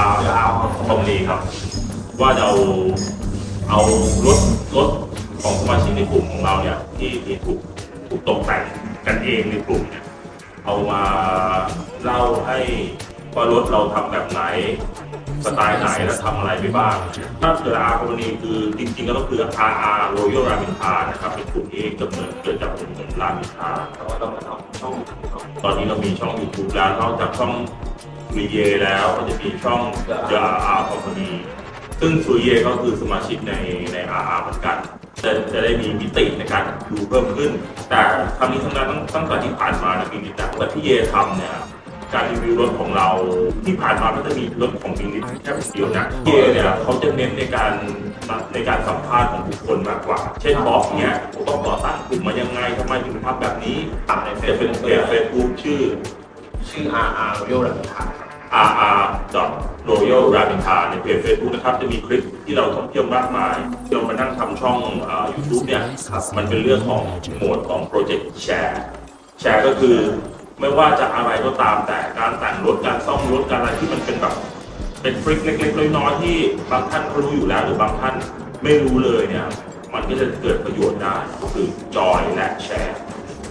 าเดี๋ยวเอาตรงนี้ครับ ว่าจะเอาเอารถรถของสมาชิกในกลุ่มของเราเนี่ยที่ที่ถูกถูกตกแต่งกันเองในกลุ่มเนี่ยเอามาเล่าให้ว่ารถเราทำแบบไหนสไตล์ไหนและทำอะไรไปบ้าง ถ้าเกิดอาร์คอมพานีคือจริงๆก็คือ RR Royal Raminta นทานะครับเป็นกลุ่มที่กำเนิดเกิดจากกลุ่มรามินทาแต่ว่าต้องมาทำช่องตอนนี้เรามีช่อง YouTube แล้วนอกจากช่อง สุริเยแล้วก็จะมีช่อง The RR Company ซึ่งสุริเยก็คือสมาชิกในใน RR เหมือนกัน จะจะได้มีมิติในการดูเพิ่มขึ้น แต่ทำนี้ทั้งนั้นตั้งตั้งแต่ที่ผ่านมานะปีนี้แต่แต่ที่เยทำเนี่ยการรีวิวรถของเราที่ผ่านมาก็จะมีรถของบิงลิสแค่เดียวนะเยเนี่ยเขาจะเน้นในการในการสัมภาษณ์ของบุคคลมากกว่า เช่นบอกเนี่ยผมต้องต่อตั้งกลุ่มมายังไงทำไมถึงทำแบบนี้ตามในเฟจะซเป็นบุ๊กเพจเฟซบุ๊กชื่อ ชื่อ R R Royal หลังคา RR Royal r a m i n t a ในเพจ Facebook นะครับ จะมีคลิปที่เราท่องเที่ยวมากมายที่เรามานั่งทำช่องอ่า YouTube เนี่ย มันเป็นเรื่องของโหมดของโปรเจกต์แชร์ แชร์ก็คือไม่ว่าจะอะไรก็ตามแต่การแต่งรถการซ่อมรถการอะไรที่มันเป็นแบบเป็นฟริกเล็กๆน้อยๆที่บางท่านเขารู้อยู่แล้วหรือบางท่านไม่รู้เลยเนี่ย มันก็จะเกิดประโยชน์ได้ก็คือจอยและแชร์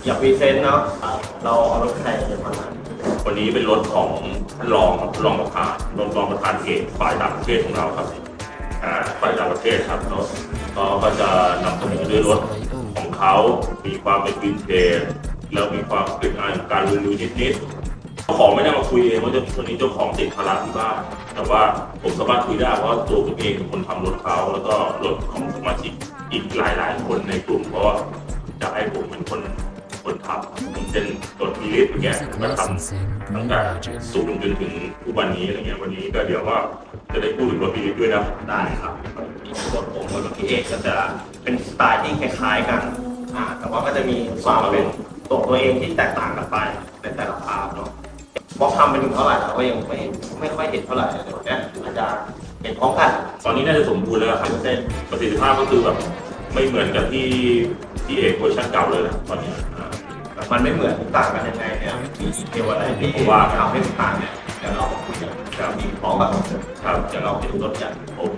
อย่าพรีเซนต์เนาะเราเอารถใครมา วันนี้เป็นรถของท่านรองครับรองประธานรองรองประธานเอกฝ่ายต่างประเทศของเราครับอ่าฝ่ายต่างประเทศครับก็ก็ก็จะนำเสนอด้วยรถของเขา มีความเป็นวินเทจแล้วมีความเป็นอายของการรีวิวนิดๆเจ้าของไม่ได้มาคุยเองว่าจ้าวันนี้เจ้าของติดภาระที่บ้านแต่ว่าผมสามารถคุยได้เพราะว่าตัวผมเองเป็นคนทำรถเขาแล้วก็รถของสมาชิกอีกหลายๆ คนในกลุ่มเพราะว่าจะให้ผมเป็นคน คนทำผมเป็นตัวทีลิสอย่างเงี้ยมาทำตั้งแต่ศูนย์จนถึงทุกวันนี้อะไรเงี้ยวันนี้ก็เดี๋ยวว่าจะได้พูดถึงรถปีนี้ด้วยนะำได้ครับรถผมกับรถพี่เอกก็จะเป็นสไตล์ที่คล้ายๆกันอ่าแต่ว่าก็จะมีความเป็นตัวตัวเองที่แตกต่างกันไปในแต่ละภาพเนาะบล็อกทำไปถึงเท่าไหร่แล้วก็ยังไม่ไม่ค่อยเห็นเท่าไหร่เดี๋ยวเนี้ยอาจจะเห็นพร้อมกันตอนนี้น่าจะสมบูรณ์แล้วครับเส้นประสิทธิภาพก็คือแบบไม่เหมือนกับที่ ที่เอกเวอร์ชันเก่าเลยนะตอนนี้มันไม่เหมือนต่างกันยังไงเนี่ยมีดีเทลอะไรที่ผมว่าทำให้ต่างเนี่ยเดี๋ยวเราคุยกันกับทีพร้อมกับครับเดี๋ยวเราไปดูรถกันโอเค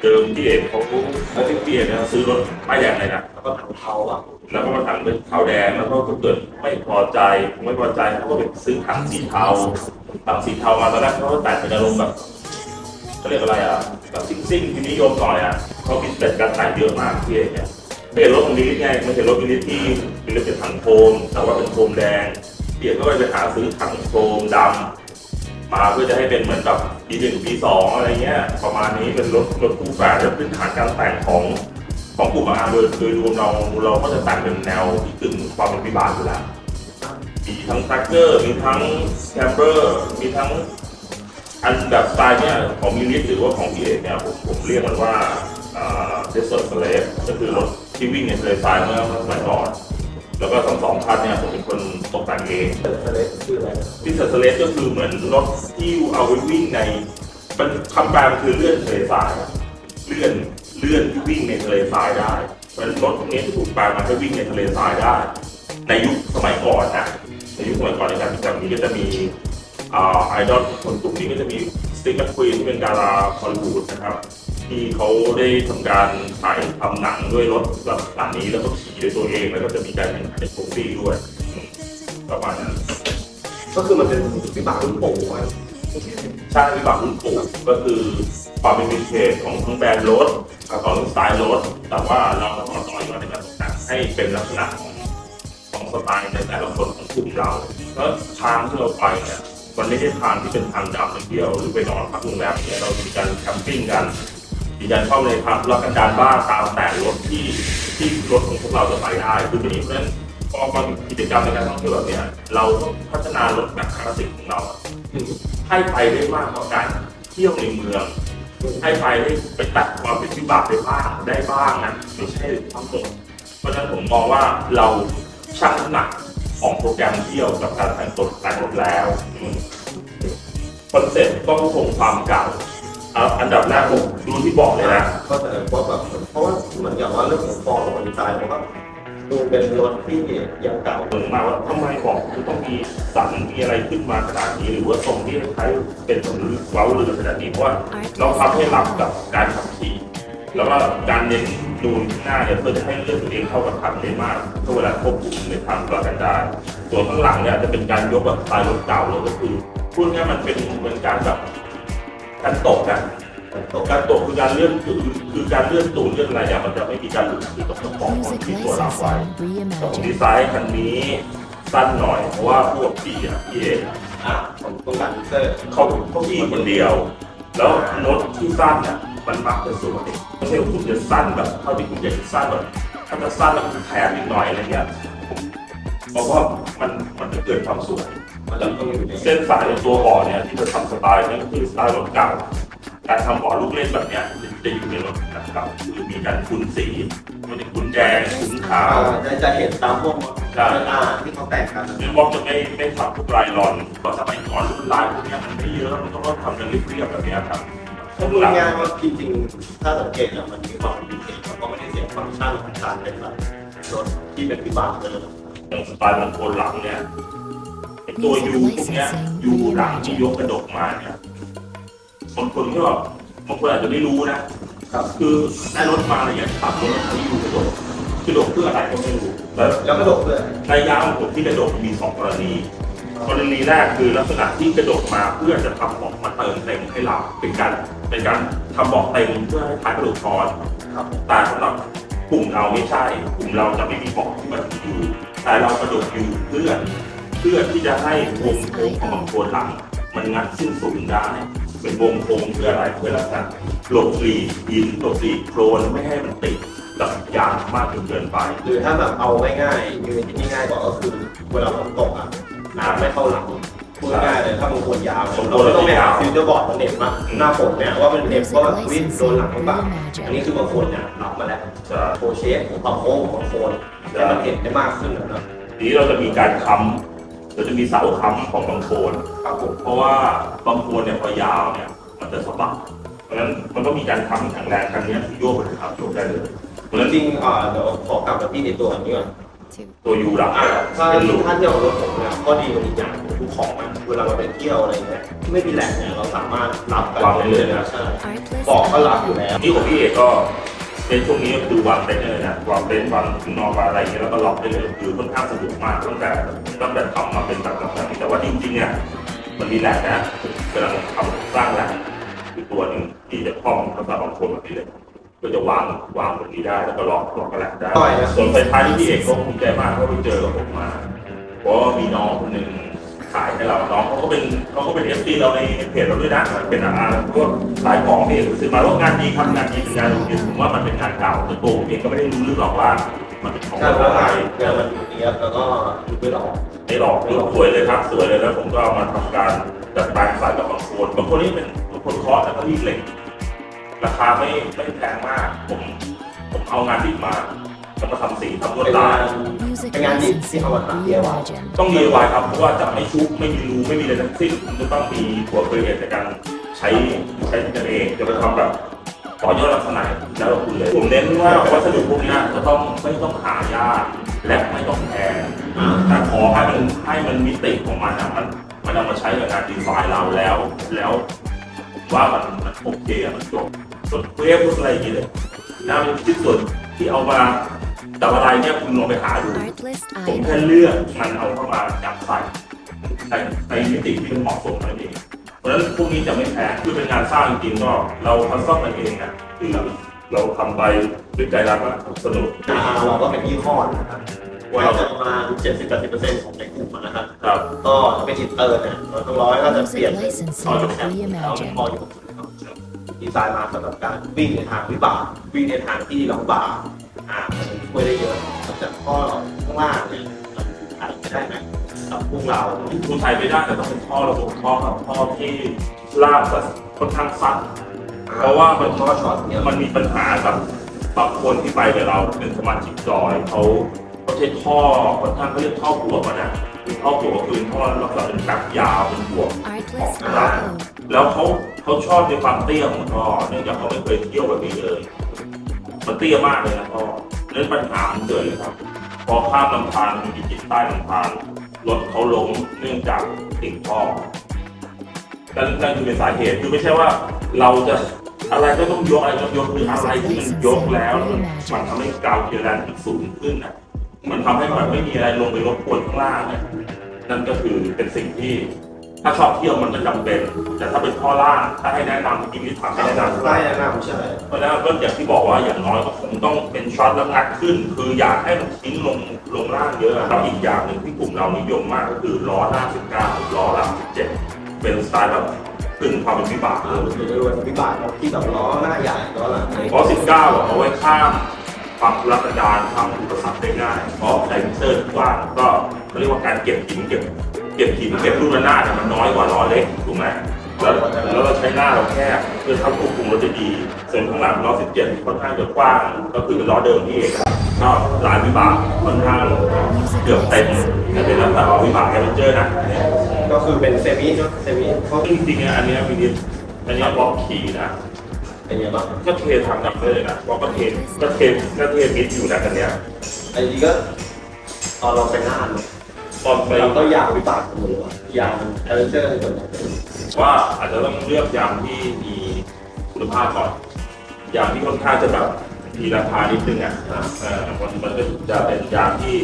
เดิมพี่เอกเขาเขาที่พี่เอกเนี่ยซื้อรถป้ายแดงเลยนะแล้วก็ถังเทาอะแล้วก็มาถังเป็นขาวแดงแล้วก็เกิดไม่พอใจไม่พอใจเขาก็ไปซื้อถังสีเทาถังสีเทามาตอนแรกเขาก็แต่งเป็นอารมณ์แบบ เขาเรียกอะไรอะแบบซิ่งซิ่งที่นิยมหน่อยอะเขาพิดเศษการแต่งเยอะมากพี่เอกเนี่ยไม่เห็นรถมินิไงไม่เห็นรถมินิที่เป็นรถเป็นถังโฟมแต่ว่าเป็นโฟมแดงพี่เอกก็ไปหาซื้อถังโฟมดำมาเพื่อจะให้เป็นเหมือนกับปีหนึ่งปีสองอะไรเงี้ยประมาณนี้เป็นรถรถคู่แฝดแล้วพื้นฐานการแต่งของของกลุ่มอาโดยโดยรวมเราเราก็จะแต่งเป็นแนวที่กึ่งความเป็นวิบากอยู่แล้วมีทั้งแท็กเกอร์มีทั้งแคมเบอร์มีทั้ง อันแบบสไตล์เนี่ยของมิลิสหรือว่าของพีเอกเนี่ยผมผมเรียกมันว่าเดสเซอร์สเลฟก็คือรถที่วิ่งในทะเลทรายเมื่อสมัยก่อน แล้วก็ทั้งสองคันเนี่ยผมเป็นคนตกแต่งเองเติร์ดเลสชื่ออะไรดิสเลสก็คือเหมือนรถที่เอาไว้วิ่งในมันคำแปลมันคือเลื่อนทะเลทรายอะเลื่อนเลื่อนที่วิ่งในทะเลทรายได้เป็นรถพวกนี้ที่ถูกแปลมาให้วิ่งในทะเลทรายได้ ในยุคสมัยก่อนนะในยุคสมัยก่อนในการแบบนี้ก็จะมีอ่า ไอดอลคนกลุ่มนี้ก็จะมีสติ๊กแมคควีนที่เป็นดาราฮอลลีวูดนะครับที่เขาได้ทำการถ่ายทำหนังด้วยรถแบบแบบนี้แล้วก็ขี่ด้วยตัวเองแล้วก็จะมีการแข่งขันในโปรฟี่ด้วยอืมประมาณนั้นก็คือมันเป็นวิบากรุ่นปู่ไว้ใช่วิบากรุ่นปู่ก็คือความเป็นวินเทจของทั้งแบรนด์รถของสไตล์รถแต่ว่าเราก็มาต่อยอดในการตกแต่งให้เป็นลักษณะของของสไตล์ในแต่ละคนของกลุ่มเราแล้วทางที่เราไปเนี่ย มันไม่ใช่ทางที่เป็นทางดำอย่างเดียวหรือไปนอนพักโรงแรมเนี่ยเรามีการแคมปิ้งกันมีการเข้าในพักรับกันดานบ้างตามแต่รถที่ที่รถของพวกเราจะไปได้คือทีนี้เพราะฉะนั้นพอมามีกิจกรรมในการท่องเที่ยวแบบเนี้ยเราต้องพัฒนารถแบบคลาสสิกของเราอให้ไปได้มากกว่าการเที่ยวในเมือง ให้ไปได้ไปตัดความเป็นวิบากไปบ้างได้บ้างนะไม่ใช่ทั้งหมดเพราะฉะนั้นผมมองว่าเราชั่งน้ำหนัก ของโปรแกรมเที่ยวกับการแต่งตัวแต่งหมดแล้วคอนเซ็ปต์ก็คงความเก่าเอาอันดับแรกผมดูที่บอกเลยนะก็แต่ว่าแบบเพราะว่าเหมือนกับว่าเรื่องของฟอร์มของดีไซน์มันก็ดูเป็นรถที่ยังเก่าเหมือนมาว่าทำไมบอกคือต้องมีสันมีอะไรขึ้นมาขนาดนี้หรือว่าทรงที่คล้ายเป็นเหมือนเว้าเรือขนาดนี้เพราะว่าเราทำให้รับกับการขับขี่แล้วก็การเน้น ดูข้างหน้าเนี่ยเพื่อจะให้เลือดตัวเองเข้ากับคันได้มากเพื่อเวลาควบคุมในทางประกันได้ส่วนข้างหลังเนี่ยจะเป็นการยกแบบสไตล์รถเก่าเลยก็คือพูดง่ายมันเป็นเหมือนการแบบการตกนะการตกคือการเลื่อนคือคือการเลื่อนตูนเลื่อนอะไรเนี่ยมันจะไม่มีการหลุดคือต้องประกอบ Music ที่ตัวเราไว้ licensing แต่ผมดีไซน์คันนี้สั้นหน่อยเพราะว่าพวกพี่อะพี่เอกอ่าผมต้องการเซอร์เขาเขาพี่คนเดียว แล้วรถที่สั้นเนี่ย มันมักจะสวยไม่ใช่ว่าคุณจะสั้นแบบเท่าที่คุณอยากจะสั้นแบบถ้าจะสั้นแล้วคุณแถมอีกหน่อยอะไรเงี้ยเพราะว่ามันมันจะเกิดความสวยมันจะต้องอยู่ในเส้นสายในตัวบ่อเนี่ยที่จะทำสไตล์นี่ยก็คือสไตล์รถเก่าการทำบ่อลูกเล่นแบบเนี้ยจะอยู่ในรถเก่าคือมีการคุ้นสีมันจะคุ้นแดงคุ้นขาวจะจะเห็นตามพวกใช่อ่าที่เขาแต่งกันคือบอกจะไม่ไม่ทำพวกลายลอนเพราะสมัยก่อนรุ่นลายพวกเนี้ยมันไม่เยอะมันก็ทำกันเรียบๆแบบเนี้ยครับ ถ้าพูง่ายๆว่าจริงๆถ้าสังเกตอะมันมีความพิเศษแล้วก็ไม่ได้เสียฟังก์ชันของการเป็นแบบรถที่เป็นวิบากเลยอย่างสไตล์มันโคนหลังเนี่ยไอตัวยูพวกเนี้ยยูหลังที่ยกกระดกมาเนี่ยบางคนก็บางคนอาจจะไม่รู้นะครับคือได้รถมาอะไรเงี้ยขับรถแล้ยูกระดกกระดกเพื่ออะไรก็ไม่รู้แล้วแล้วก็ดกเลยในยางของผมที่กระดกมีสองกรณี กรณีแรกคือลักษณะที่กระดกมาเพื่อจะทำเบอกมาเติมเต็มให้เราเป็นการเป็นการทำเบอกเต็มเพื่อให้ท้ายกระดูกคอนครับแต่สำหรับกลุ่มเราไม่ใช่ กลุ่มเราจะไม่มีเบอกที่มันอยู่ แต่เรากระดกอยู่เพื่อเพื่อที่จะให้วงโค้งของบางโคนหลัง มันงัดสิ้นสุดได้ เป็นวงโค้งเพื่ออะไรเพื่อลักษณะหลบหลีกหินหลบหลีกโครนไม่ให้มันติดกับยางมากจนเกินไป หรือถ้าแบบเอาง่ายๆยูนิตที่ง่ายกว่าก็คือเวลาฝนตกอะ น้ำไม่เข้าหลังพูดง่ายๆเลยถ้าบางคนยาวเนี่ยเราไม่ต้องไปหาฟิลเตอร์บอร์ดมันเน็ตมาหน้าฝนเนี่ยว่ามันเน็ต Music ว่าแบบวิ่งโดนหลังหรือเปล่า licensing อันนี้คือบางคนเนี่ยรับมาแล้วจะโคเชฟปรับโค้งของโคนให้มันเห็นได้มากขึ้นนะครับทีนี้เราจะมีการค้ำเราจะมีเสาค้ำของบางโคนครับผมเพราะว่าบางโคนเนี่ยพอยาวเนี่ยมันจะสะบัดเพราะฉะนั้นมันก็มีการค้ำแข็งแรงครั้งเนี้ยที่โยกไปเลยครับโยกได้เลยเพราะฉะนั้นจริงๆอ่าเดี๋ยวขอกลับมาที่ในตัวอันนี้ก่อน ตัวยูหลังอ่าเนี่ยถ้าเป็นลูกถ้าเที่ยวรถผมเนี่ยข้อดีมันอีกอย่างคือทุกของมันเวลาเราไปเที่ยวอะไรเงี้ยที่ไม่มีแหล่งเนี่ยเราสามารถรับกันได้เลยนะใช่ Artlist บอกก็รับอยู่แล้วนี่ของพี่เอกก็เป็นช่วงนี้ก็คือวางเต็นท์เลยนะวางเต็นท์วางถุงนอนวางอะไรอย่างเงี้ยแล้วก็ล็อกได้เลยคือค่อนข้างสะดวกมากตั้งแต่ตั้งแต่ทำมาเป็นแบบแบบนี้แต่ว่าจริงๆเนี่ยมันมีแหล่งนะกำลังทำสร้างแหล่งคือตัวหนึ่งที่จะคล้องสำหรับบางคนแบบนี้เลย ก็จะวางวางตรงนี้ได้แล้วก็ล็อกล็อกกระแหลกได้ต่อยนะส่วนไฟท้ายที่พี่เอกก็ภูมิใจมากเพราะไปเจอกับผมมาเพราะว่ามีน้องคนหนึ่งขายให้เราน้องเขาก็เป็นเขาก็เป็นเอฟซีเราในเพจเราด้วยนะเป็นอาร์พวกขายของพี่เอกซื้อมาว่างานดีครับงานดีเป็นงานโรงเรียนผมว่ามันเป็นงานเก่าแต่ตัวผมเองก็ไม่ได้รู้เรื่องหรอกว่า มันเป็นของใช่เพอะราะไรว่างานมันดูเนี้ยบแล้วก็ดูไม่หลอกไม่หลอกรูปสวยเลยครับสวยเลยแล้วผมก็เอามาทำการจัดแปลงใส่กับบางคนบางคนนี่เป็นบางคนเคาะแล้วก็รีดเหล็ก ราคาไม่ไม่แพงมาก ผมผมเอางานดิบมาแล้วก็ทำสีทำลวดเป็นลางายน Music เป็นงานดิบที่ licensing เอามาทำเดียวอะ reimagined. ต้อง DIY ครับ เพราะว่าจะไม่ชุบไม่มีรูไม่มีอะไรทั้งสิ้นคุณจะต้องมีหัวเคยเห็นในการใช้ใช้กันเองจะไปทำแบบต่อยอดลักษณะแล้วเราคุยเลยผมเน้นว่าวัสดุพวกเนี้ยจะต้องไม่ต้องหายากและไม่ต้องแพงอ่าแต่ขอให้มันให้มันมิติของมันอะมันมันเอามาใช้กับงานดีไซน์เราแล้ว แล้ว ว่ามันมันโอเคอะมันจบ ส่วนเวฟพวกอะไรอย่างเงี้ยเลยนะมันที่ส่วนที่เอามาแต่อะไรเนี่ยคุณลองไปหาดู Artlist ผมแค่ idol. เลือกมันเอาเข้ามาจับใส่ในในมิติที่มันเหมาะสมนั่นเองเพราะฉะนั้นพวกนี้จะไม่แพงคือเป็นงานสร้างจริงๆก็เราทำซ่อมกันเองอะคือเราเราทำไปด้วยใจรักอะสนุกอ่าเราก็เป็นยี่ห้อนะครับเราจะประมาณ70-80%ของในกลุ่มนะครับครับก็ถ้าเป็นอินเตอร์เนี่ยเราต้องร้อยก็จะเปลี่ยน Music เป็น licensing เอาจากแข็งแล้ว reimagined. พออยู่ ดีไซน์มาสำหรับการวิ่งในทางวิบากวิ่งในทางที่ลำบากอ่ามันช่วยได้เยอะนอกจากข้อข้างล่างเนี่ยมันขายไม่ได้ไหมกับพวกเราทูไทยไม่ได้แต่ต้องเป็นท่อระบบท่อครับท่อที่ลากแบบค่อนข้างสั้นเพราะว่ามันข้อช็อตเนี่ยมันมีปัญหากับบางคนที่ไปกับเราเป็นสมาชิกจอยเขาเขาใช้ท่อค่อนข้างเขาเรียกท่อบวกอะนะคือท่อบวกก็คือท่อลักษณะเป็นแป๊บยาวเป็นบวก Artlist Ah. idol. แล้วเขา เขาชอบในความเตี้ยของท่อเนื่องจากเขาไม่เคยเที่ยวแบบนี้เลย มันเตี้ยมากเลยนะท่อเรื่องปัญหามันเกิดเลยครับ พอข้ามลำธารมีวิตใต้ลำธารรถเขาล้มเนื่องจากติดท่อนั่นนั่นคือเป็นสาเหตุคือไม่ใช่ว่าเราจะอะไรก็ต้องยกอะไรก็ยกคืออะไรที่มันยกแล้วมันมันทำให้กาวเคลียร์แลนด์มันสูงขึ้นอะมันทำให้มันไม่มีอะไรลงไปรบกวนข้างล่างนั่นก็คือเป็นสิ่งที่ ถ้าชอบเที่ยวมันก็จำเป็น แต่ถ้าเป็นข้อล่างถ้าให้แนะนำจริงๆที่ถามให้แนะนำได้แนะนำใช่เพราะฉะนั้นก็อย่างที่บอกว่าอย่างน้อยก็คงต้องเป็นช็อตแล้วงัดขึ้น คืออยากให้มันทิ้งลงลงล่างเยอะแล้วอีกอย่างหนึ่งที่กลุ่มเรานิยมมากก็คือล้อหน้า19ล้อหลัง17 เป็นสไตล์แบบขึ้นความเป็นวิบากเลยคือด้วยวิบากที่แบบล้อหน้าใหญ่ล้อหลังเล็กเพราะ19อะเอาไว้ข้ามความทุรกันดารข้ามอุปสรรคได้ง่ายเพราะไดมิเตอร์ที่กว้างก็เขาเรียกว่าการเก็บหินเก็บ เก็บหินเก็บลูกระนาดเนี่ยมันน้อยกว่าล้อเล็กถูกไหมแล้วแล้วเราใช้หน้าเราแคบเพื่อทำควบคุมรถได้ดีส่วนข้างหลังล้อ17ค่อนข้างจะกว้างก็คือเป็นล้อเดิมที่เองก็หลายวิบากค่อนข้างเกือบเต็มแต่เป็นลักษณะของวิบากแอดเวนเจอร์นะอันเนี้ยก็คือเป็นเซมิเนาะเซมิเพราะจริงๆอะอันเนี้ยมีนิดอันเนี้ยบล็อกขี่นะเป็นยังไงบ้างก็เททำหนักเลยนะเพราะก็เทก็เทก็เทมิดอยู่นะกันเนี้ยไอ้นี่ก็ตอนเราไปน่านเนอะ ตอนไปเราก็อยากวิบากกันหมดเลยว่ะอยากแอดเวนเจอร์ในส่วนไหนเป็นว่าอาจจะต้องเลือกยางที่มีคุณภาพก่อนยางที่ค่อนข้างจะแบบมีราคานิดนึงอะเออมันมันก็จะเป็นยางที่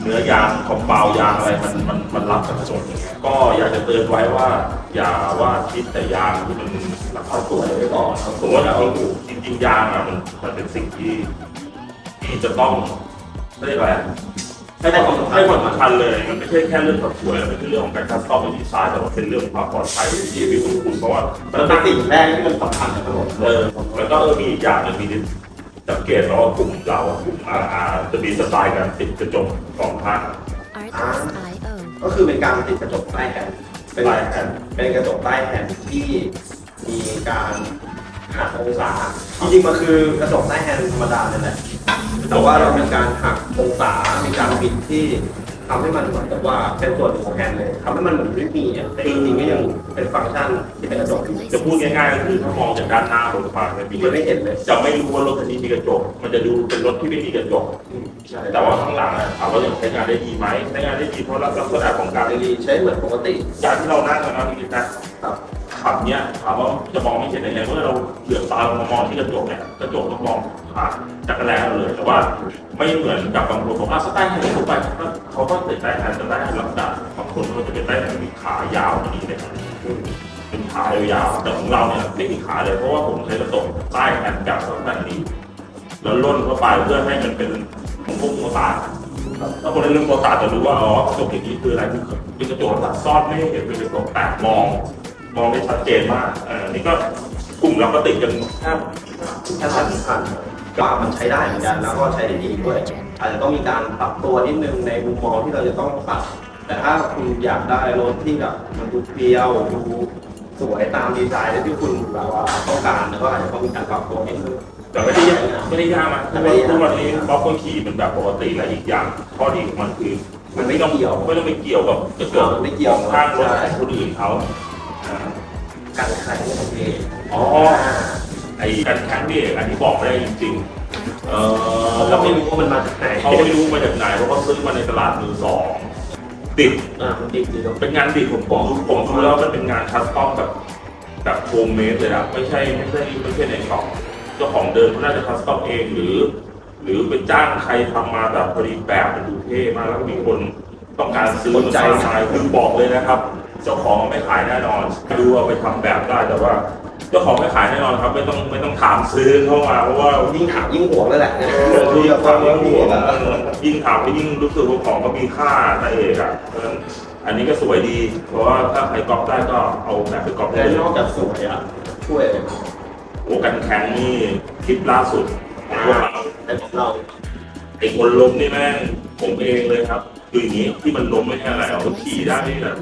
เนื้อยางคอมเปลยางอะไรมันมันมันรับกับถนนอย่างเงี้ยก็อยากจะเตือนไว้ว่า อย่าว่าคิดแต่ยางที่มันราคาสูงไว้ก่อนผมว่าจริงจริงๆยางอะมันมันเป็นสิ่งที่ที่จะต้องเรียกอะไรอะ ให้ความให้ความสำคัญเลย มันไม่ใช่แค่เรื่องความสวยมันเป็นเรื่องของการคัสตอมเป็นดีไซน์แต่ว่าเป็นเรื่องของความปลอดภัยที่ชีวิตของคุณเพราะว่ามันเป็นสิ่งแรกที่มันสำคัญในถนนเออแล้วก็เออมีอีกอย่างหนึงมีนิดสังเกตว่ากลุ่มเราอะกลุ่มอาอาจะมีสไตล์การติดกระจกสองข้าง Arthas.io. ก็คือเป็นการติดกระจกใต้แผ่นเป็นใต้แผ่นเป็นกระจกใต้แผ่นที่มีการหักองศาจริงๆมันคือกระจกใต้แผ่นธรรมดานั่นแหละ แต่ว่าเรามีการหักองศา มีการบิดที่ทำให้มันเหมือนกับว่าเป็นส่วนหนึ่งของแผ่นเลยทำให้มันเหมือนไม่มีอะแต่จริงๆก็ยังเป็นฟังก์ชันที่เป็นกระจกอยู่จะพูดง่ายๆก็คือถ้ามองจากด้านหน้ารถมาเนี่ยมีมันไม่เห็นเลยจะไม่รู้ว่ารถคันนี้มีกระจก มันจะดูเป็นรถที่ไม่มีกระจกใช่แต่ว่าข้างหลังอะถามว่ายังใช้งานได้ดีไหมใช้งานได้ดีเพราะลักษณะของการดีใช้เหมือนปกติอย่างที่เรานั่งกันนะพี่นะครับ ขับเนี้ยถามว่าจะมองไม่เห็นได้ไงเมื่อเราเหลือบตาลงมามองที่กระจกเนี่ยกระจกต้องมองผ่านจักรแลเราเลย แต่ว่าไม่เหมือนกับบางคนบอกว่าสไตล์ไทยทั่วไปเขาก็ติดใต้แทนจะได้ลักษณะบางคนเขาจะเป็นใต้แทนมีขายาวกว่านี้เลยครับเป็นขายาวแต่ของเราเนี่ยไม่มีขาเลยเพราะว่าผมใช้กระจกใต้แทนกับลักษณะนี้ แล้วล่นเข้าไปเพื่อให้มันเป็นของพวกโมตาถ้าคนเล่นเรื่องโมตาจะรู้ว่าอ๋อกระจกอย่างนี้คืออะไรคือกระจกตัดซ่อนไม่เห็นเป็นกระจกแตกมอง มองได้ชัดเจนมากเออนี่ก็กลุ่มเราก็ติดกันแทบแค่สำคัญว่ามันใช้ได้เหมือนกันแล้วก็ใช้ได้ดีด้วย อาจจะต้องมีการปรับตัวนิดนึงในมุมมองที่เราจะต้องปรับแต่ถ้าคุณอยากได้รถที่แบบมันดูเปรี้ยวดูสวยตามดีไซน์ที่คุณแบบว่าต้องการแล้วก็อาจจะต้องมีการปรับตัวนิดนึงแต่ไม่ได้ยากไม่ได้ยากนะเพราะว่าทุกวันนี้บล็อกก็ขี่เป็นแบบปกติและอีกอย่างข้อดีของมันคือ มันไม่ต้องเกี่ยวไม่ต้องไปเกี่ยวกับกระจกมันไม่เกี่ยวข้างรถใช่ของคนอื่นเขาอ่า การขายของเองอ๋อ ไอ้การแข่งนี่อันนี้บอกไม่ได้จริงๆ เออเราไม่รู้ว่ามันมาจากไหนเขาไม่รู้มาจากไหนเพราะเขาซื้อมาในตลาดมือสองติด อ่ามันดีดีเนาะเป็นงานดิบผมผมดูผมดูแล้วมันเป็นงานคัสตอมแบบแบบโฮมเมดเลยนะไม่ใช่ไม่ใช่ไม่ใช่ในกล่องเจ้าของเดิมเขาน่าจะคัสตอมเองหรือ หรือไปจ้างใครทำมาแบบผลิตแบบมันดูเท่มากแล้วก็มีคนต้องการซื้อมาสร้างมาคือบอกเลยนะครับ เจ้าของไม่ขายแน่นอนดูว่าไปทำแบบได้แต่ว่าเจ้าของไม่ขายแน่นอนครับ ไม่ต้องไม่ต้องถามซื้อเข้ามาเพราะว่ายิ่งถามยิ่งห่วงแล้วแหละยิ่งจะฟัถางมแล้วยิ่งมีห่วงแบบยิ่งถามก็ยิ่งรู้สึกว่าของก็มีค่าแต่เอกอะเพราะฉะนั้นอันนี้ก็สวยดี เพราะว่าถ้าใครก๊อปได้ก็เอาแบบไปก๊อปได้และเลยนอกจากสวยอะช่วยโอ้กันแข็งนี่คลิปล่าสุดของพวกเราแต่ของเราไอ้คนล้มนี่แม่งผมเองเลยครับ คืออย่างนี้ที่มันล้มไม่ใช่อะไรเราขี่ได้นี่แหละ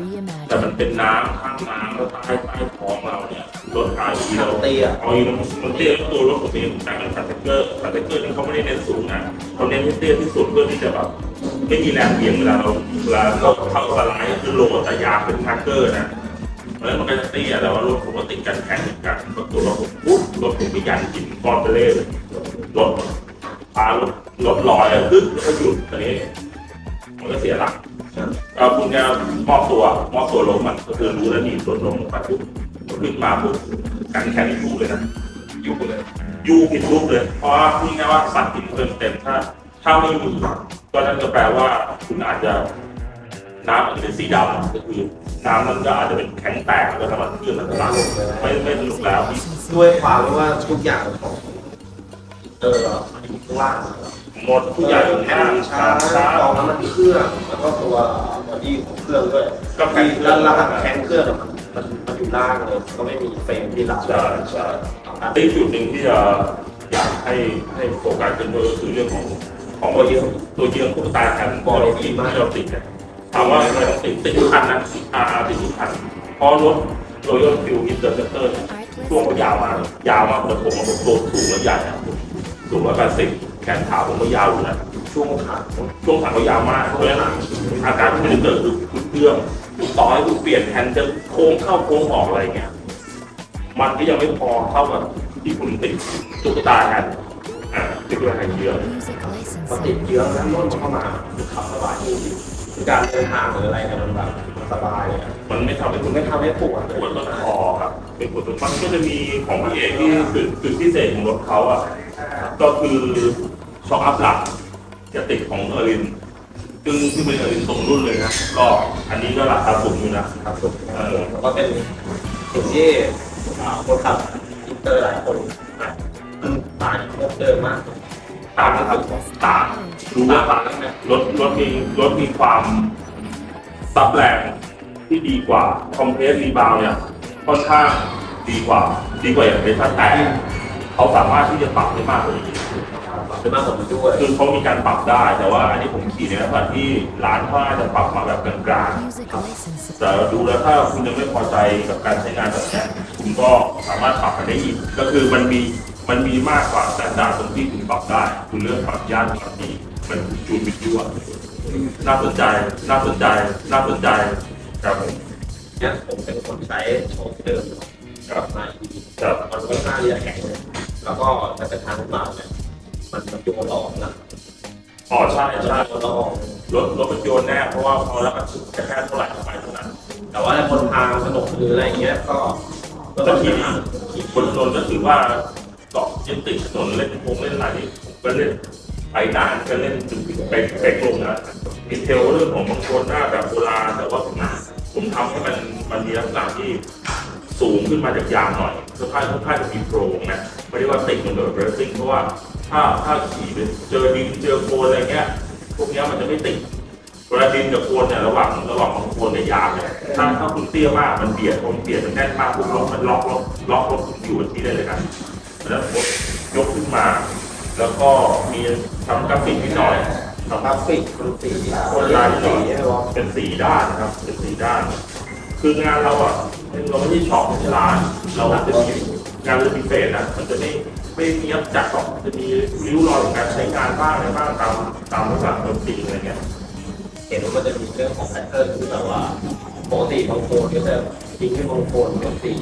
แต่มันเป็นน้ำข้างน้ำแล้วใต้ใต้ท้องเราเนี่ยรถขายทีเราเตี้ยเอาอีกมันเตี้ยก็ตัวรถผมเองแต่มันคันเทเกอร์คันเทเกอร์นี่เขาไม่ได้เน้นสูงนะเขาเน้นให้เตี้ยที่สุดเพื่อที่จะแบบไม่มีแรงเบี่ยงเวลาเราเวลาเราเข้าสไลด์คือโลแต่ยางเป็นทักเกอร์นะเพราะฉะนั้นมันก็จะเตี้ยแต่ว่ารถผมก็ติดกันแข็งติดกันตัวรถผมปุ๊บรถผมไปยันหินก้อนไปเล่เลยรถพารถรถลอยอะขึ้นแล้วก็หยุดตอนนี้ มันก็เสียหลักเอาคุณเนี่ยมอบตัวมอบตัวลงมันก็คือรู้แล้วนี่รถลงไปปุ๊บขึ้นมาปุ๊บกันแค่นี้ยูเลยนะยูเลยยูผิดรูปเลย เพราะว่าพูดง่ายๆว่าสัตว์กินเต็มเต็มๆถ้าถ้าไม่มีก็นั่นก็แปลว่าคุณอาจจะน้ำอาจจะเป็นสีดำก็คือน้ำมันก็อาจจะเป็นแข็งแตกแล้วก็ทำให้เครื่องมันสลายไม่ไม่สนุกแล้วด้วยความที่ว่าทุกอย่างของเออมันอยู่ข้างล่าง หมดทุกอย่างอยู่แผ่ข้างนช้าช้าช้ากองน้ำมันเครื่องแล้วก็ตัวบอดี้ของเครื่องด้วยก็แข็งเครื่แล้อวงรหัสแข็งเครื่องอะมันมันมันอยู่ล่างเลยก็ไม่มีเฟรมที่รับใช่ใช่อีกจุดหนึ่งที่จะอยากให้ให้โฟกัสกันด้วยก็คือเรื่องของของตัวเยืองตัวเยืองพวกตาแคมป์ที่เราติดที่เราติดเนี่ยถามว่าทำไมต้องติดติดทุกคันนะอาอาติดทุกคันเพราะรถโรยัลฟิลอินเตอร์เซปเตอร์ช่วง Artless เขายาวมากยาวมากแต่ผมมันตัวสูงและใหญ่อะสูงร้อยแปดสิบแข นขาผมก็ยาวอยู่นะช่วงขาช่วงขาเขายาวมากเพราะฉะนั้นอาการที่มันจะเกิดคือคือเครื่องต่อให้คุณเปลี่ยนแฮนด์จะโค้งเข้าโค้งออกอะไรเงี้ยมันก็ยังไม่พอเท่ากับที่คุณติดตุ๊กตากันอ่าติดด้วยกันเยอะ Music พอติด licensing. เยอะแล้วร่นเข้ามาขับสบายจริงๆการเดินทางหรืออะไรเนี่ยมันแบบมันสบายเลยอะมันไม่ทำให้คุคุณณไม่ไม่ทำให้ปวดเลยปวดต้นคอครับเป็นปวดต้นมันก็จะมีของพี่เอกที่จุดจุดพิเศษของรถเขาอะ ก็คือช็อคอัพหลักจะติดของเออรินซึ่งที่เป็นเออรินส่งรุ่นเลยนะก็อันนี้ก็ราคาสูงอยู่นะครับผมเออแล้วก็เป็นสิ่งที่อ่าคนขับอินเตอร์หลายคนอะต่างจากพวกเดิมมากต่างนะครับต่างรู้ว่าต่างรถรถมีรถมีความซับแรงที่ดีกว่าคอมเพรสรีบาวเนี่ยค่อนข้างดีกว่า ดีกว่าอย่างเป็นแต่ เขาสามารถที่จะปรับได้มากกว่านี้เป็นมากกว่านี้ด้วยคือเขามีการปรับได้ แต่ว่าอันนี้ผมขี่ในลักษณะที่ร้านเขาอาจจะปรับมาแบบกลางๆ Music licensing. แต่ดูแล้วถ้าคุณยังไม่พอใจกับการใช้งานแบบนี้คุณก็สามารถปรับมันได้อีก ก็คือมันมีมันมีมากกว่าแต่ดาตรงที่คุณปรับได้ คุณเลือกปรับย่านปรับดีมันจูนบิดยั่วน่าสนใจ น่าสนใจ น่าสนใจครับผมเนี่ยผมเป็นคนใช้โชคเดิมครับมาครับมันค่อนข้างที่จะแข็งเลย แล้วก็ถ้าเป็นทางมาเนี่ยมันมันโยนออกนะอ๋อใช่ใช่โยนออกรถรถมันโยนแน่เพราะว่าพอแล้วมันแค่เท่าไหร่เข้าไปเท่านั้น แต่ว่าในบนทางถนนหรืออะไรเงี้ยก็ก็ขี่ดีขี่บนถนนก็ถือว่าเกาะยึดติดถนนเล่นวงเล่นอะไรนี่ผมก็เล่นไปได้ก็เล่นจุดไปไปลงนะดีเทลเรื่องของบางคนหน้าแบบโบราณแต่ว่าผมผมทำให้มันมันมีลักษณะที่ สูงขึ้นมาจากยางหน่อยเพื่อค่อนข้างจะมีโปร่งนะไม่ได้ว่าติดเหมือนกับเรซซิ่งเพราะว่าถ้าถ้าขี่ไปเจอดินเจอโคลนอะไรเงี้ยพวกเนี้ยมันจะไม่ติดเวลาดินกับโคลนเนี่ยระหว่างระหว่างของโคลนกับยางเนี่ยถ้าถ้าคุณเตี้ยมากมันเบียดผมเบียดมันแน่นมากปุ๊บรถมันล็อกล็อกล็อกรถคุณอยู่กับที่ได้เลยครับแล้วผมยกขึ้นมา แล้วก็มีทำกราฟิกนิดหน่อยทำกราฟิกเป็นสีโคลนลายนิดหสีน่อยใช่ไหมวะเป็นสีด้านนะครับเป็นสีด้าน คืองานเราอะ เราไม่ใช่ช็อปไม่ใช่ร้าน เราจะมีงานเรามีเฟสนะมันจะไม่ไม่มียับจัดหรอกจะมีริ้วรอยของการใช้งานบ้างอะไรบ้างตามตามลักษณะดนตรีอะไรเงี้ยเห็นว่ามันจะมีเรื่องของแพทเทิร์นที่แบบว่าปกติบางโคนก็จะทิ้งให้บางโคนเป็นสี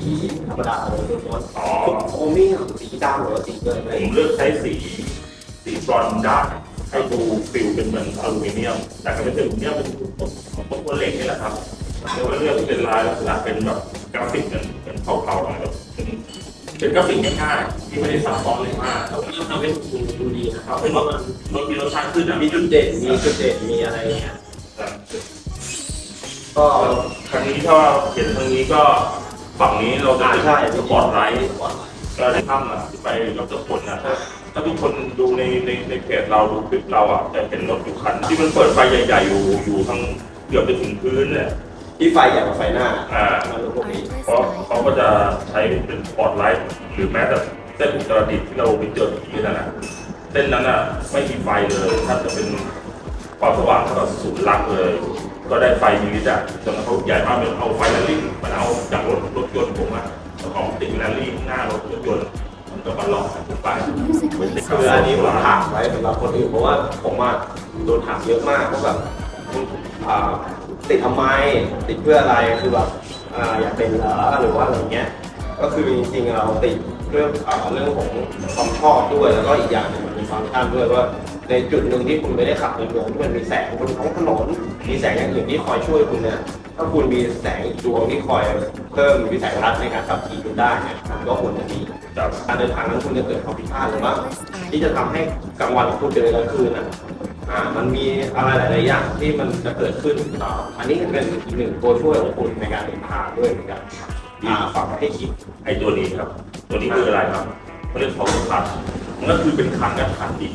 ธรรมดาเลยล้วนอ๋อๆโอมี่สีดำหรือว่าสีเงินอะไรผมเลือกใช้สีสีบรอนซ์ด้านให้ดูฟิลเป็นเหมือนอลูมิเนียม แต่ก็ไม่ใช่อลูมิเนียมเป็นของพวกเหล็กนี่แหละครับ เรียกว่าเลือกเป็นลายลักษณะเป็นแบบกราฟิกเป็นเป็นเผาๆหน่อยแบบเป็นเป็นกราฟิกง่ายๆที่ไม่ได้ซับซ้อนเลยมากแล้วก็ทำให้ดูดูดีนะคครัรับบเป็นว่ามันรถมีรสชาติขึ้นอะมีจุดเด่นมีจุดเด่นมีอะไรอย่างเงี้ยก็ครั้งนี้ถ้าเห็นทางนี้ก็ฝั่งนี้เราจะอ่าเป็นใช่สปอร์ตไลท์ก็ได้ภาพนะที่ไปกับทุกคนนะถ้าถ้าทุกคนดูในในในเพจเราดูคลิปเราอะจะเห็นรถอยู่คันที่มันเปิดไฟใหญ่ๆอยู่อยู่ทั้งเกือบจะถึงพื้นเนี่ย ที่ไฟใหญ่กว่าไฟหน้าอ่ามันรู้พวกนี้ เพราะเขาก็จะใช้เป็นสปอตไลท์หรือแม้แต่เส้นอุตรดิตถ์ที่เราไปเจอที่นั่นนะเส้นนั้นอะไม่มีไฟเลยถ้าจะเป็นความสว่างเท่ากับศูนย์ลักเลย ก็ได้ไฟมิลลิตรอะจนเขาใหญ่มากเลยเอาไฟแรลลี่มันเอาจากรถรถยนต์ผมอะแล้วของติดแรลลี่ข้างหน้ารถรถยนต์มันก็มาหลอกผมไป Music คืออันนี้ licensing. ผมถามไว้สำหรับคนอื่นเพราะว่าผมอะโดนถามเยอะมากว่าแบบอ่า ติดทำไมติดเพื่ออะไรคือแบบอ่าอยากเป็นเหรอหรือว่าอะไรเงี้ยก็คือจริงๆเราติดเรื่องอ่าเรื่องของความชอบด้วยแล้วก็อีกอย่างหนึ่งมันมีฟังก์ชันด้วยว่า ในจุดหนึ่งที่คุณไม่ได้ขับในเมืองที่มันมีแสงบนท้องถนนมีแสงอย่างอื่นที่คอยช่วยคุณเนี่ยถ้าคุณมีแสงอีกดวงที่คอยเพิ่มวิสัยทัศน์ในการขับขี่คุณได้เนี่ยมันก็ควรจะมี ครับการเดินทางนั้นคุณจะเกิดความผิดพลาดหรือว่าที่จะทำให้กลางวันของคุณเจอกลางคืนอะอ่ามันมีอะไรหลาย ๆ อย่างที่มันจะเกิดขึ้นอ่าอันนี้เป็นอีกหนึ่งตัวช่วยของคุณในการเดินทางด้วยเหมือนกันอ่าฝากไว้ให้คิดไอ้ตัวนี้ครับ ตัวนี้คืออะไรครับเขาเรียก power clutch มันก็คือเป็นคันกับคันดี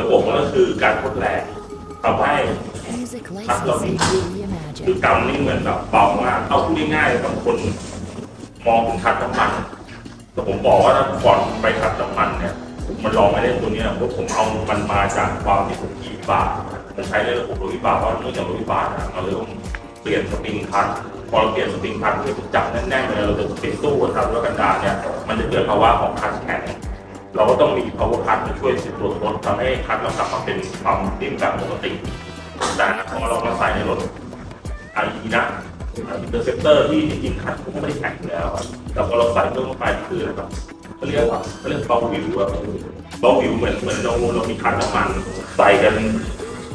ระบบมันก็คือการทดแรงทำให้ Music licensing คือ reimagined. กำนี่เหมือนแบบเบามากเอาพูดง่ายๆบางคน มองถึงคันน้ำมัน แต่ผมบอกว่าถ้าก่อนไปคันน้ำมันเนี่ยมันลองไม่ได้ตัวนี้ยเพราะผมเอามันมาจากความที่ผมขี่บากมันใช้ในระบบรถวิบากเพราะเนื่องจากรถวิบากนะเราเลยต้องเปลี่ยนสปริงคันพอเราเปลี่ยนสปริงคันคือจับแน่นๆเลยเราจะเป็นตู้ครับแล้วกันดารเนี่ยมันจะเกิดภาวะของคันแข็งเราก็ต้องมี power cut มาช่วยสิบตัวรถทำให้คันเรากลับมาเป็นความนิ่มแบบปกติแต่พอเรามาใส่ในรถ i อนะอิน เตอร์เซปเตอร์ที่จริงๆคันก็ไม่ได้แข็งอยู่แล้วอะแต่พอเราใส่เพิ่มเข้าไปคืออะไรครับเขาเรียกว่าเขาเรียกเบาวิวอะเบาวิวเหมือนเหมือนเราเรามีคันน้ำมันใส่กัน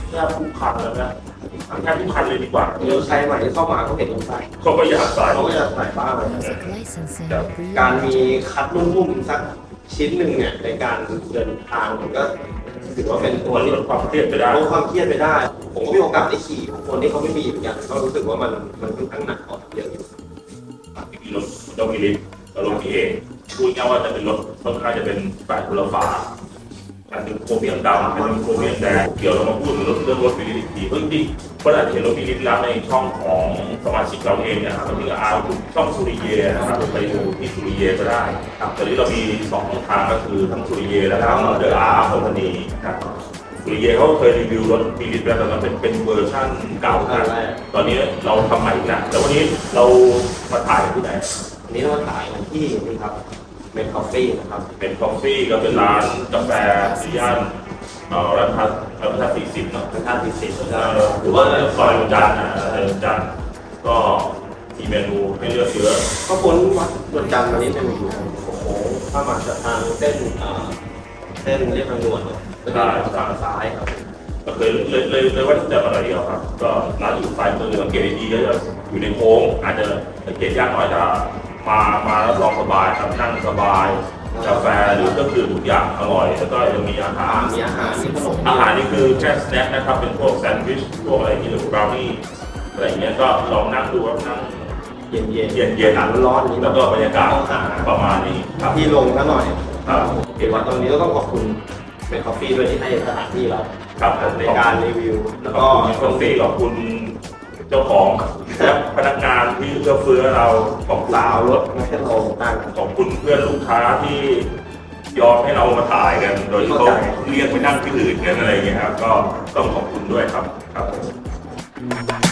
แทบทุกคันแล้วนะแทบทุกคันเลยดีกว่าเรือใครใหม่ที่เข้ามาเขาเห็นตรงใส่เขาก็อยากใส่เขาก็จะใส่บ้าง Music licensing การมี reimagined. คัดนุ่มๆสักชิ้นหนึ่งเนี่ยในการเดินทางมันก็ ถือว่าเป็นตัวมันที่ลดความเครียดไปได้ลดความเครียดไปได้ ผมก็มีโอกาสได้ขี่ของคนที่เขาไม่มีเหมือนกันก็รู้สึกว่ามันมันค่อนข้างหนักกว่าเยอะอยู่มีรถเรามีลิฟต์เราลงมีเองพูดง่ายๆว่าจะเป็นรถค่อนข้างจะเป็นแปดคนละ ฝาอันหนึ่งโครเมียมดำอันหนึ่งโครเมียมแดงเกี่ยวเรามาพูดถึงเรื่องรถมีลิฟต์อีกทีเพราะจริงๆคนอาจจะเห็นรถมีลิฟต์แล้วในช่องของสมาชิกเราเองเนี่ยครับเรามีอาร์ช่องสุริเยนะครับไปดูที่สุริเยก็ได้ครับตอนนี้เรามีสองช่องทางก็คือทั้งสุริเยและทั้งเดอะอาร์คอมพานีครับสุริเยเขาเคยรีวิวรถมีลิฟต์แล้วแต่มันเป็นเป็นเวอร์ชั่นเก่าอันะตอนนี้เราทำใหม่อีกแล้ววันนี้เรามาถ่ายที่ไหนอันนี้เรามาถ่ายกันที่นี่ครับ เมนคอฟฟี่นะครับ เป็นคอฟฟี่ก็เป็นร้านกาแฟที่ย่านเอ่อรัฐพัฒน์รัฐพัฒน์สี่สิบเนาะเป็นท่าติดสิทธิ์เอ่อหรือว่าซอยวันจันทร์นะซอยวันจันทร์ก็มีเมนูให้เลือกเยอะก็พ้นวัดดวนจันทร์มานิดนึงอยู่โอ้โหถ้ามาจากทางเส้นอ่าเส้นเรียบทางด่วนเนี่ยก็จะอยู่ทางซ้ายครับ ก็เลยเลยเลยเลยว่าจะมาอะไรเดียวครับ ก็ร้านอยู่ซ้ายมือสังเกตดีๆก็จะอยู่ในโค้งอาจจะสังเกตยากหน่อยแต่ มามาแล้วลองสบายครับนั่งสบายกาแฟหรือก็คือทุกอย่างอร่อย แล้วก็ยังมีอาหาร มีอาหารมีขนมอาหารนี่คือแค่สแน็คนะครับเป็นพวกแซนด์วิชพวกอะไรอย่างนี้หรือบราวนี่อะไรอย่างเงี้ยก็ลองนั่งดูครับนั่งเย็นๆเย็นๆอากาศร้อนๆนี้แล้วก็บรรยากาศต้องหาประมาณนี้ครับ ที่ลงซะหน่อยครับเห็นว่าตรงนี้ก็ต้องขอบคุณเป็นคอฟฟี่ด้วยที่ให้สถานที่เราครับผมในการรีวิว แล้วขก็อบคุณคอฟฟี่ขอบคุณ เจ้าของและพนักงานที่เอื้อเฟื้อเราขอบคุณสาวรถไม่ใช่ลงตั้งขอบคุณเพื่อนลูกค้าที่ยอมให้เรามาถ่ายกัน โดยที่เขาเรียกไปนั่งที่อื่นกันอะไรอย่างเงี้ยครับก็ต้องขอบคุณด้วยครับครับผม